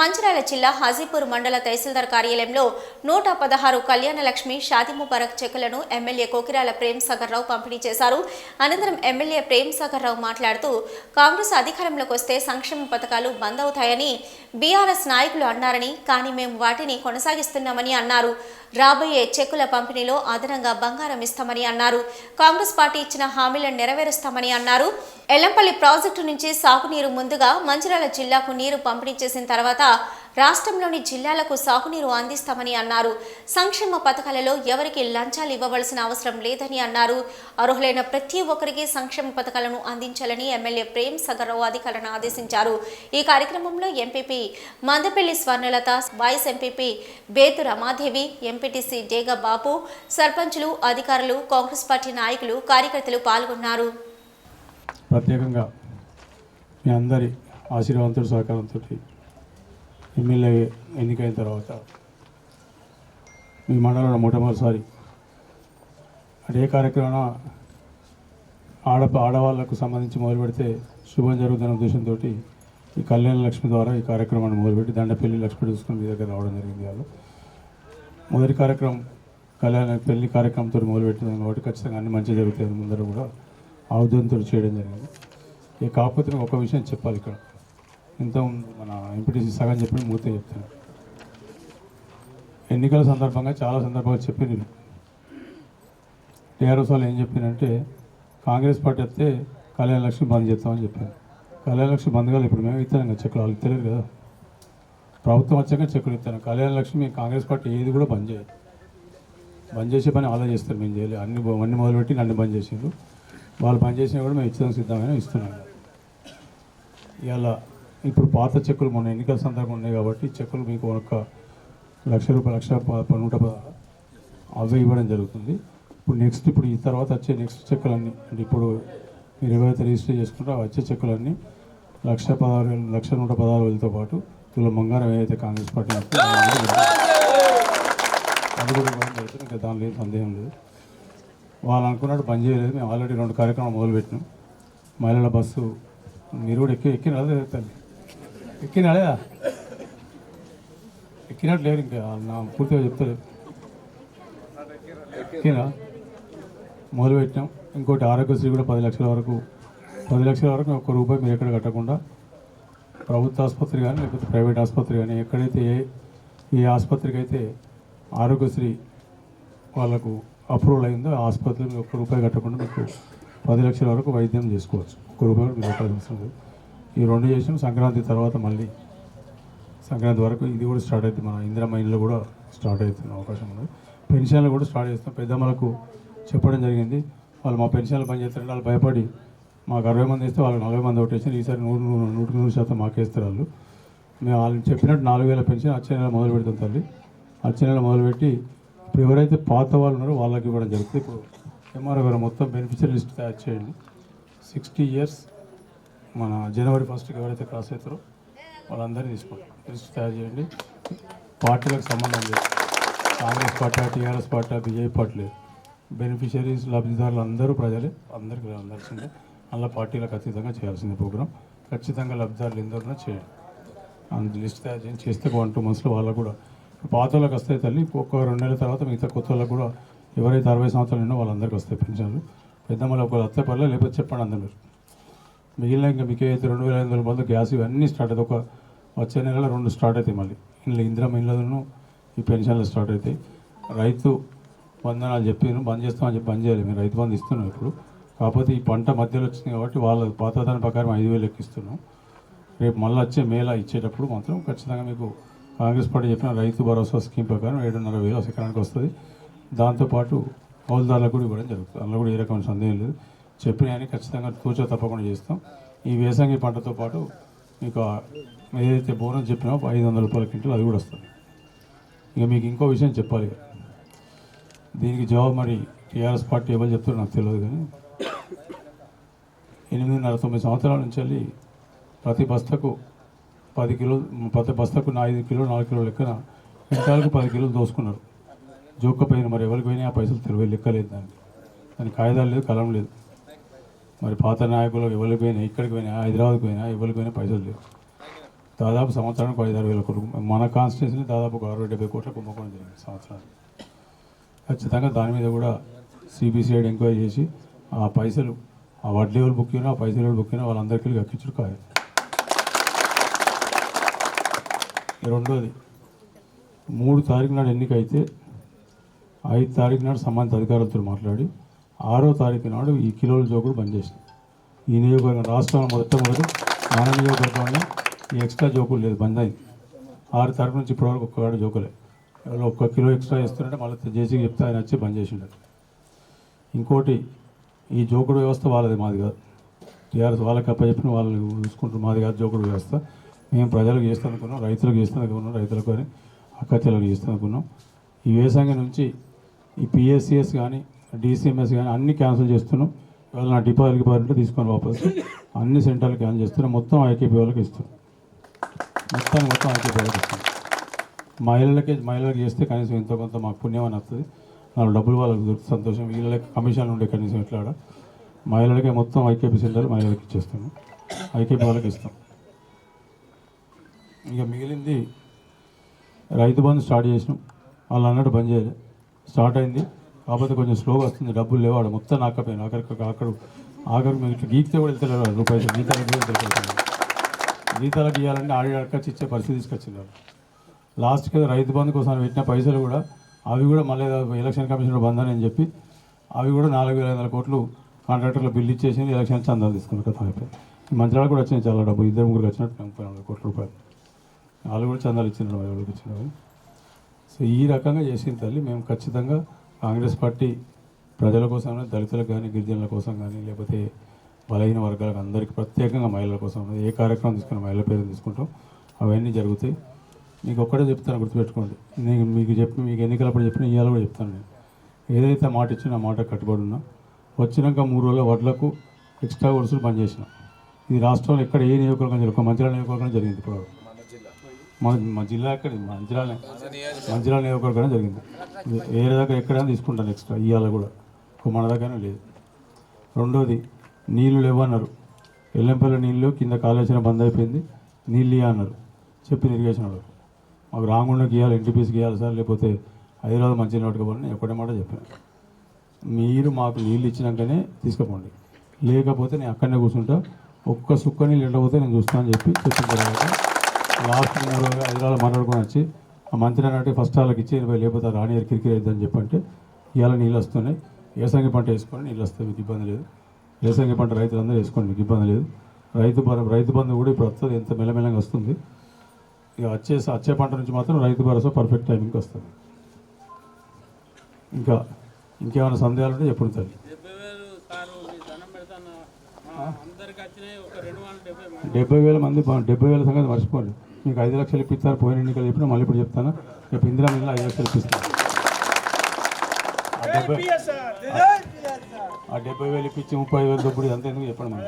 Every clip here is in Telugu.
మంచిర్యాల జిల్లా హాజీపూర్ మండల తహసీల్దార్ కార్యాలయంలో నూట పదహారు కళ్యాణ లక్ష్మి షాది ముబారక్ చెక్కులను ఎమ్మెల్యే కోకిరాల ప్రేమ్ సాగర్ రావు పంపిణీ చేశారు. అనంతరం ఎమ్మెల్యే ప్రేమ్ సాగర్ రావు మాట్లాడుతూ కాంగ్రెస్ అధికారంలోకి వస్తే సంక్షేమ పథకాలు బంద్ అవుతాయని బీఆర్ఎస్ నాయకులు అన్నారని కానీ మేము వాటిని కొనసాగిస్తున్నామని అన్నారు. రాబోయే చెక్కుల పంపిణీలో అదనంగా బంగారం ఇస్తామని అన్నారు. కాంగ్రెస్ పార్టీ ఇచ్చిన హామీలను నెరవేరుస్తామని అన్నారు. ఎల్లంపల్లి ప్రాజెక్టు నుంచి సాగునీరు ముందుగా మంచిర్యాల జిల్లాకు నీరు పంపిణీ చేసిన తర్వాత రాష్ట్రంలోని జిల్లాలకు సాగునీరు అందిస్తామని అన్నారు. సంక్షేమ పథకాలలో ఎవరికి లంచాలు ఇవ్వవలసిన అవసరం లేదని అన్నారు. అర్హులైన ప్రతి ఒక్కరికి సంక్షేమ పథకాలను అందించాలని ఎమ్మెల్యే ప్రేమ్ సగర్రావు అధికారులను ఆదేశించారు. ఈ కార్యక్రమంలో MPP Mandapalli Swarnalatha vice MPP Bethu Ramadevi MPTC Dega Babu సర్పంచులు అధికారులు కాంగ్రెస్ పార్టీ నాయకులు కార్యకర్తలు పాల్గొన్నారు. ప్రత్యేకంగా మీ అందరి ఆశీర్వాదంతో సహకారంతో ఎమ్మెల్యే ఎన్నికైన తర్వాత మీ మండలంలో మొట్టమొదటిసారి అంటే ఏ కార్యక్రమం ఆడ ఆడవాళ్ళకు సంబంధించి మొదలు పెడితే శుభం జరుగుతున్న ఉద్దేశంతో ఈ కళ్యాణ లక్ష్మి ద్వారా ఈ కార్యక్రమాన్ని మొదలుపెట్టి దండపల్లి లక్ష్మి చూసుకుని మీ దగ్గర రావడం జరిగింది వాళ్ళు. మొదటి కార్యక్రమం కళ్యాణ పెళ్ళి కార్యక్రమంతో మొదలుపెట్టింది కాబట్టి ఖచ్చితంగా అన్ని మంచి జరుగుతాయి ముందర కూడా ఆ చేయడం జరిగింది. ఈ కాకపోతే ఒక విషయం చెప్పాలి ఇక్కడ. ఇంత ఉంది మన ఎంపీటీసీ సగం చెప్పిన మూర్తి చెప్తాను ఎన్నికల సందర్భంగా చాలా సందర్భాలు చెప్పి నేను టీఆర్ఎస్ వాళ్ళు ఏం చెప్పారంటే కాంగ్రెస్ పార్టీ వస్తే కళ్యాణ లక్ష్మి బంద్ చేస్తామని చెప్పాను కళ్యాణ లక్ష్మి బంద్ కాదు ఇప్పుడు మేము ఇస్తాం కదా చెక్కులు. వాళ్ళు తెలియదు కదా. ప్రభుత్వం వచ్చాక చెక్కులు ఇస్తాను కళ్యాణ లక్ష్మి కాంగ్రెస్ పార్టీ ఏది కూడా బంద్ చేయదు. బంద్ చేసే పని అలా చేస్తారు మేము చేయలేదు. అన్ని అన్ని మొదలుపెట్టి నన్ను బంద్ చేసిండ్రు. వాళ్ళు బంద్ చేసినా కూడా మేము ఇచ్చిన సిద్ధమైన ఇస్తున్నాం. ఇవాళ ఇప్పుడు పాత చెక్కులు మొన్న ఎన్నికల సందర్భం ఉన్నాయి కాబట్టి చెక్కులు మీకు ఒక లక్ష రూపాయలు లక్ష ప- ప- నూట ప- ఇవ్వడం జరుగుతుంది. ఇప్పుడు నెక్స్ట్ ఇప్పుడు ఈ తర్వాత వచ్చే నెక్స్ట్ చెక్కులన్నీ అంటే ఇప్పుడు మీరు ఎవరైతే రిజిస్టర్ చేసుకుంటారో వచ్చే చెక్కులన్నీ లక్ష పదహారు వేలు లక్ష నూట పదహారు వేలతో పాటు తుల బంగారం ఏదైతే కాంగ్రెస్ పార్టీ అది కూడా ఇవ్వడం జరుగుతుంది. ఇంకా దానిలో ఏం సందేహం లేదు. వాళ్ళు అనుకున్నట్టు పని చేయలేదు. మేము ఆల్రెడీ రెండు కార్యక్రమాలు మొదలుపెట్టినాం. మహిళల బస్సు మీరు కూడా ఎక్కి ఎక్కిన లేదా తల్లి? ఎక్కినా లేదా ఎక్కినట్టు లేరు ఇంకా. నా పూర్తిగా చెప్తారు ఎక్కినా? మొదలుపెట్టినాం ఇంకోటి ఆరోగ్యశ్రీ కూడా పది లక్షల వరకు పది లక్షల వరకు ఒక్క రూపాయి మీరు ఎక్కడ కట్టకుండా ప్రభుత్వ ఆసుపత్రి కానీ లేకపోతే ప్రైవేట్ ఆసుపత్రి కానీ ఎక్కడైతే ఏ ఏ ఆసుపత్రికి అయితే ఆరోగ్యశ్రీ వాళ్ళకు అప్రూవల్ అయిందో ఆ ఆసుపత్రిలో మీరు ఒక్క రూపాయి కట్టకుండా మీకు పది లక్షల వరకు వైద్యం చేసుకోవచ్చు. ఒక్క రూపాయి మీరు కట్టాల్సి అవసరం ఈ రెండు చేసాం సంక్రాంతి తర్వాత మళ్ళీ సంక్రాంతి వరకు ఇది కూడా స్టార్ట్ అవుతుంది. మన ఇందిరా మైన్లో కూడా స్టార్ట్ అవుతున్న అవకాశం ఉంది పెన్షన్లు కూడా స్టార్ట్ చేస్తాం. పెద్దమ్మలకు చెప్పడం జరిగింది. వాళ్ళు మా పెన్షన్లు పనిచేస్తారంటే వాళ్ళు భయపడి మాకు అరవై మంది ఇస్తే వాళ్ళు నలభై మంది ఒకటి వేసారు ఈసారి నూరు నూరు నూటికి నూరు శాతం మాకేస్తారు వాళ్ళు. మేము వాళ్ళు చెప్పినట్టు నాలుగు వేల పెన్షన్ వచ్చే నెల మొదలు పెడతాం తల్లి. వచ్చే నెల మొదలుపెట్టి ఇప్పుడు ఎవరైతే పాత వాళ్ళు ఉన్నారో వాళ్ళకి ఇవ్వడం జరుగుతుంది. ఇప్పుడు ఎంఆర్ఓ గారు మొత్తం బెనిఫిషియరీ లిస్ట్ తయారు చేయండి. సిక్స్టీ ఇయర్స్ మన జనవరి ఫస్ట్కి ఎవరైతే క్రాస్ అవుతారో వాళ్ళందరినీ తీసుకోండి లిస్ట్ తయారు చేయండి. పార్టీలకు సంబంధం లేదు. Congress party TRS party BJP party లేదు. బెనిఫిషరీస్ లబ్ధిదారులు అందరూ ప్రజలే. అందరికీ అందాల్సిందే అలా పార్టీలకు అతీతంగా చేయాల్సిందే ప్రోగ్రామ్ ఖచ్చితంగా లబ్ధిదారులు ఎందరన్నా చేయండి. అందు లిస్ట్ తయారు చేసి చేస్తే వన్ టూ మంత్స్లో వాళ్ళకు కూడా. పాత వాళ్ళకి వస్తాయి తల్లి. ఒక్క రెండు నెలల తర్వాత మిగతా కొత్త వాళ్ళకు కూడా ఎవరైతే అరవై సంవత్సరాలు ఉన్నో వాళ్ళందరికీ వస్తాయి పెన్షన్లు. పెద్దమ్మలు ఒకరు వస్తే పర్లేదు లేకపోతే చెప్పండి అందరు. మిగిలిన ఇంకా మీకు అయితే రెండు వేల ఐదు వందల మంది గ్యాస్ ఇవన్నీ స్టార్ట్ అవుతాయి ఒక వచ్చే నెలలో రెండు స్టార్ట్ అవుతాయి మళ్ళీ. ఇందులో ఇందిరా ఇళ్ళను ఈ పెన్షన్లు స్టార్ట్ అవుతాయి. రైతు వందనాలు చెప్పాను బంద్ చేస్తామని చెప్పి బంద్ చేయాలి. మేము రైతు బంద్ ఇస్తున్నాం ఇప్పుడు. కాకపోతే ఈ పంట మధ్యలో వచ్చింది కాబట్టి వాళ్ళ పాతదాని ప్రకారం ఐదు వేలు ఎక్కిస్తున్నాం రేపు మళ్ళీ వచ్చే మేళ ఇచ్చేటప్పుడు మాత్రం ఖచ్చితంగా మీకు కాంగ్రెస్ పార్టీ చెప్పిన రైతు భరోసా స్కీమ్ ప్రకారం ఏడున్నర వేలు ఎకరానికి వస్తుంది. దాంతోపాటు హౌల్దారులకు కూడా ఇవ్వడం జరుగుతుంది. అందులో కూడా ఏ రకమైన సందేహం లేదు. చెప్పిన అని ఖచ్చితంగా కూర్చో తప్పకుండా చేస్తాం. ఈ వేసంగి పంటతో పాటు మీకు ఏదైతే బోనం చెప్పినా ఐదు వందల రూపాయల క్వింటల్ అది కూడా వస్తుంది. ఇక మీకు ఇంకో విషయం చెప్పాలి. దీనికి జవాబు మరి టీఆర్ఎస్ పార్టీ ఎవరు చెప్తారో నాకు తెలియదు కానీ ఎనిమిదిన్నర తొమ్మిది సంవత్సరాల నుంచి వెళ్ళి ప్రతి బస్తకు పది కిలో ప్రతి బస్తకు నా ఐదు కిలో నాలుగు కిలో లెక్కన క్వింటాలకు పది కిలోలు దోసుకున్నారు. జోక్కపోయిన మరి ఎవరికి పోయినా ఆ పైసలు తెలివి లెక్కలేదు దానికి. దానికి కాగితాలు లేదు కలం లేదు. మరి పాత నాయకులు ఎవరికి పోయినా ఇక్కడికి పోయినా హైదరాబాద్కి పోయినా ఎవరికి పోయినా పైసలు లేవు. దాదాపు సంవత్సరానికి ఐదారు ఆరు వేల కోట్లు మన కాన్స్టిట్యూన్సీని దాదాపు ఒక అరవై డెబ్బై కోట్ల కుంభకోణం జరిగింది సంవత్సరానికి. ఖచ్చితంగా దాని మీద కూడా సిబిసిఐడి ఎంక్వైరీ చేసి ఆ పైసలు ఆ వడ్డీ ఎవరు బుక్ అయినా ఆ పైసలు ఎవరు బుక్ అయినా వాళ్ళందరికీ అక్కించుడు కాదు రెండోది మూడు తారీఖు నాడు ఎన్నిక అయితే ఐదు తారీఖు నాడు సంబంధిత అధికారులతో మాట్లాడి ఆరో తారీఖు నాడు ఈ కిలోల జోకుడు బంద్ చేసింది ఈ నియోజకవర్గం రాష్ట్రంలో మొదట మొదటి మన నియోజకవర్గంలో ఈ ఎక్స్ట్రా జోకులు లేదు బంద్ అయింది. ఆరు తారీఖు నుంచి ఇప్పటివరకు ఒక్కగాడు జోకులే. ఎవరో ఒక్క కిలో ఎక్స్ట్రా ఇస్తుంటే మళ్ళీ జేసీకి చెప్తే ఆయన వచ్చి బంద్ చేసిండు. ఇంకోటి ఈ జోకుడు వ్యవస్థ వాళ్ళది మాది కాదు. టీఆర్ఎస్ వాళ్ళకి అప్పచెప్పిన వాళ్ళు చూసుకుంటారు మాది కాదు జోకుడు వ్యవస్థ. మేము ప్రజలకు చేస్తాం అనుకున్నాం రైతులకు చేస్తాం అనుకున్నాం రైతులకు కానీ అక్కచెలకు చేస్తాం అనుకున్నాం ఈ వ్యవసాయం నుంచి ఈ పిఎస్సిఎస్ కానీ డిసిఎంఎస్ కానీ అన్ని క్యాన్సిల్ చేస్తున్నాం. ఇవాళ నా డిపాజిట్ డిపాజిట్ తీసుకొని వాపసు. అన్ని సెంటర్లు క్యాన్సిల్ చేస్తున్నాం. మొత్తం ఐకేపీ వాళ్ళకి ఇస్తున్నాం. మొత్తాన్ని మొత్తం ఐకేపీ వాళ్ళకి ఇస్తున్నాం. మహిళలకి మహిళలకు చేస్తే కనీసం ఎంతో కొంత మాకు పుణ్యం అని వస్తుంది. నాలుగు డబ్బులు వాళ్ళకి దొరికి సంతోషం. వీళ్ళకి కమిషన్ ఉండే కనీసం ఎట్లా ఆడ. మహిళలకే మొత్తం ఐకేపీ సెంటర్ మహిళలకు ఇచ్చేస్తున్నాం. ఐకేపీ వాళ్ళకి ఇస్తాం. ఇక మిగిలింది రైతు బంధు స్టార్ట్ చేసినాం. వాళ్ళు అన్నట్టు బంద్ చేయాలి. స్టార్ట్ అయింది. కాకపోతే కొంచెం స్లోగా వస్తుంది. డబ్బులు లేవాడు మొత్తం నాకపోయింది ఆఖరికి అక్కడ ఆఖరు మేము ఇట్లా గీకితే కూడా వెళ్తారు రూపాయలు గీతాలకు కూడా వెళ్తలేరు జీతాలకు ఆడి అడకచ్చి ఇచ్చే పరిస్థితి తీసుకొచ్చింది లాస్ట్కి రైతు బంధు కోసం పెట్టిన పైసలు కూడా అవి కూడా మళ్ళీ ఎలక్షన్ కమిషన్ బంద్ అని చెప్పి అవి కూడా నాలుగు వేల ఐదు వందల కోట్లు కాంట్రాక్టర్లు బిల్ ఇచ్చేసి ఎలక్షన్ చందాలు తీసుకున్నారు కదా అయిపోయి మంచిరాలు కూడా వచ్చినాయి చాలా డబ్బు ఇద్దరు ముగ్గురు వచ్చినట్టు ముప్పై నాలుగు కోట్ల రూపాయలు. వాళ్ళు కూడా చందాలు ఇచ్చినారు వాళ్ళకి వచ్చినవి ఇచ్చినారు. సో ఈ రకంగా చేసిన తల్లి. మేము ఖచ్చితంగా కాంగ్రెస్ పార్టీ ప్రజల కోసం దళితులకు కానీ గిరిజనుల కోసం కానీ లేకపోతే బలహీన వర్గాలకు అందరికీ ప్రత్యేకంగా మహిళల కోసం ఏ కార్యక్రమం తీసుకున్న మహిళల పేరు తీసుకుంటాం. అవన్నీ జరుగుతాయి. మీకు ఒక్కటే చెప్తాను గుర్తుపెట్టుకోండి. నేను మీకు చెప్పి మీకు ఎన్నికలప్పుడు చెప్పిన ఇవాళ కూడా చెప్తాను నేను. ఏదైతే మాట ఇచ్చినా మాట కట్టుబడి ఉన్నా. వచ్చినాక మూడు రోజుల వడ్లకు ఎక్స్ట్రా కోర్సులు పనిచేసినాం ఇది రాష్ట్రంలో ఎక్కడ ఏ నియోజకవర్గం జరుగుతుంది ఒక మంచిర్యాల నియోజకవర్గం జరిగింది ఇప్పుడు. మా మా జిల్లా ఎక్కడ మంచిర్యాల. మంచిర్యాల నియోజకవర్గం జరిగింది. వేరే దగ్గర ఎక్కడైనా తీసుకుంటాను ఎక్స్ట్రా ఇవాళ కూడా. మన దగ్గరనే లేదు. రెండోది నీళ్ళు లేవన్నారు. ఎల్లంపల్లి నీళ్ళు కింద కాలేసిన బంద్ అయిపోయింది. నీళ్ళు ఇయ్య అన్నారు. చెప్పింది ఇరిగేషన్ వాళ్ళు మాకు రాంగుండకి ఇవ్వాలి ఎన్టీపీసీకి ఇవ్వాలి సార్ లేకపోతే హైదరాబాద్ మంచి పట్టుకోవాలని ఒకటే మాట చెప్పాను. మీరు మాకు నీళ్ళు ఇచ్చినాకనే తీసుకుపోండి. లేకపోతే నేను అక్కడనే కూర్చుంటా. ఒక్క సుక్క నీళ్ళు ఎండపోతే నేను చూస్తానని చెప్పి చెప్పిన తర్వాత లాస్ట్ మూడు హైదరాబాద్ మాట్లాడుకొని వచ్చి ఆ మంత్రి అన్నట్టు ఫస్ట్ వాళ్ళకి ఇచ్చి లేకపోతే రాణి కిరికిరి అవుతుందని చెప్పంటే ఇవాళ నీళ్ళు వస్తున్నాయి. ఏసంగి పంట వేసుకొని నీళ్ళు వస్తాయి మీకు ఇబ్బంది లేదు. ఏసంగి పంట రైతులందరూ వేసుకోండి మీకు ఇబ్బంది లేదు. రైతు రైతు బంధు కూడా ఇప్పుడు వస్తుంది ఎంత మెల్లమెల్లంగా వస్తుంది. ఇక వచ్చే వచ్చే పంట నుంచి మాత్రం రైతు భరోసా పర్ఫెక్ట్ టైంకి వస్తుంది. ఇంకా ఇంకేమైనా సందేహాలు ఉంటే చెప్పుడు తల్లి. డెబ్బై వేల మంది డెబ్బై వేల సంగతి మర్చిపోండి. మీకు ఐదు లక్షలు ఇప్పిస్తారు పోయిన ఎన్నికలు చెప్పిన మళ్ళీ ఇప్పుడు చెప్తాను. రేపు ఇందిరా మిగిలిన ఐదు లక్షలు ఇప్పిస్తాను. ఆ డెబ్బై వేలు ఇప్పించి ముప్పై వేలు దొప్పుడు ఇదంతా ఎందుకు చెప్పండి మనం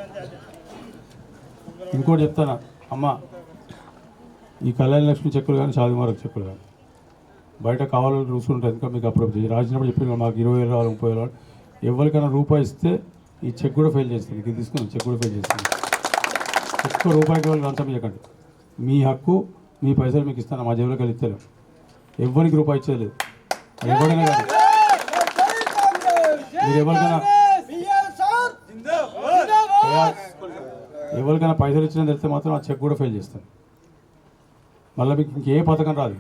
ఇంకోటి చెప్తాను? అమ్మ ఈ కళ్యాణ లక్ష్మి చెక్కులు కానీ షాదిమారకు చెక్కులు కానీ బయట కావాలని రూల్స్ ఉంటాయి ఇంకా మీకు అప్పుడు రాసినప్పుడు చెప్పిన మాకు ఇరవై వేలు రావాలి ముప్పై వేలు రావాలి. ఎవరికైనా రూపాయి ఇస్తే ఈ చెక్ కూడా ఫైల్ చేస్తుంది. ఇది తీసుకుని చెక్ కూడా ఫైల్ చేస్తుంది. ఒక్క రూపాయికి వాళ్ళు లంచం ఇవ్వకండి మీ హక్కు మీ పైసలు మీకు ఇస్తాను. మా జేబులోకి వెళ్ళి ఇస్తలేం ఎవరికి రూపాయి ఇచ్చేయలేదు. ఎవరైనా కాదు. మీరు ఎవరికైనా ఎవరికైనా పైసలు ఇచ్చిన తెలిస్తే మాత్రం ఆ చెక్ కూడా ఫెయిల్ చేస్తాను మళ్ళీ మీకు ఇంకే పథకం రాదు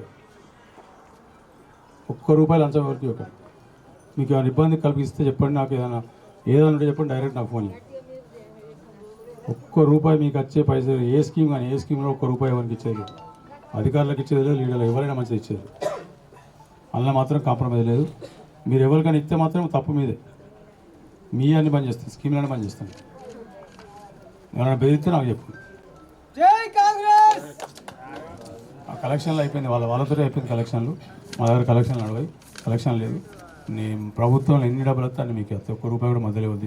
ఒక్క రూపాయి లంచం ఎవరికి ఇవ్వకండి. మీకు ఏమైనా ఇబ్బంది కల్పిస్తే చెప్పండి. నాకు ఏదైనా ఏదైనా ఉంటే చెప్పండి డైరెక్ట్ నాకు ఫోన్ ఒక్క రూపాయి మీకు వచ్చే పైసలు ఏ స్కీమ్ కానీ ఏ స్కీమ్లో ఒక్క రూపాయి ఎవరికి ఇచ్చేది. అధికారులకు ఇచ్చేది లేదు లీడర్లు ఎవరైనా మంచిది ఇచ్చేది. అందులో మాత్రం కాంప్రమైజ్ లేదు. మీరు ఎవరికైనా ఇస్తే మాత్రం తప్పు మీదే. మీ అన్ని పని చేస్తాను స్కీమ్లన్నీ పని చేస్తాను ఎవరైనా బెదిరిస్తే నాకు చెప్పు. ఆ కలెక్షన్లు అయిపోయింది వాళ్ళ వాళ్ళతో అయిపోయింది కలెక్షన్లు మా దగ్గర కలెక్షన్లు నడవాయి కలెక్షన్ లేదు. నేను ప్రభుత్వం ఎన్ని డబ్బులు వస్తే మీకు వస్తాయి ఒక్క రూపాయి కూడా మధ్యలో తీసుకు